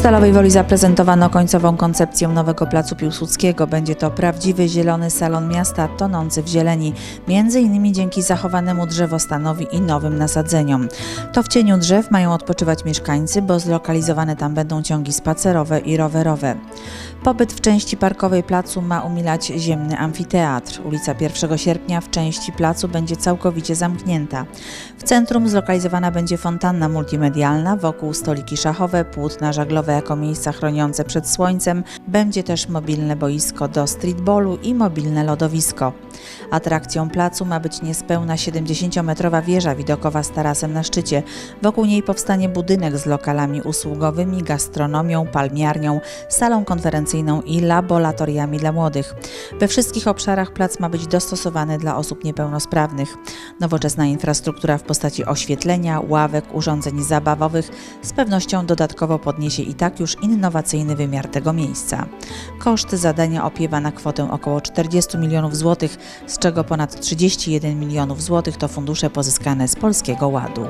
Stalowej Woli zaprezentowano końcową koncepcję nowego placu Piłsudskiego. Będzie to prawdziwy zielony salon miasta tonący w zieleni, między innymi dzięki zachowanemu drzewostanowi i nowym nasadzeniom. To w cieniu drzew mają odpoczywać mieszkańcy, bo zlokalizowane tam będą ciągi spacerowe i rowerowe. Pobyt w części parkowej placu ma umilać ziemny amfiteatr. Ulica 1 sierpnia w części placu będzie całkowicie zamknięta. W centrum zlokalizowana będzie fontanna multimedialna, wokół stoliki szachowe, płótna żaglowe jako miejsca chroniące przed słońcem, będzie też mobilne boisko do streetballu i mobilne lodowisko. Atrakcją placu ma być niespełna 70-metrowa wieża widokowa z tarasem na szczycie. Wokół niej powstanie budynek z lokalami usługowymi, gastronomią, palmiarnią, salą konferencyjną i laboratoriami dla młodych. We wszystkich obszarach plac ma być dostosowany dla osób niepełnosprawnych. Nowoczesna infrastruktura w postaci oświetlenia, ławek, urządzeń zabawowych z pewnością dodatkowo podniesie i tak już innowacyjny wymiar tego miejsca. Koszt zadania opiewa na kwotę około 40 milionów złotych, z czego ponad 31 milionów złotych to fundusze pozyskane z Polskiego Ładu.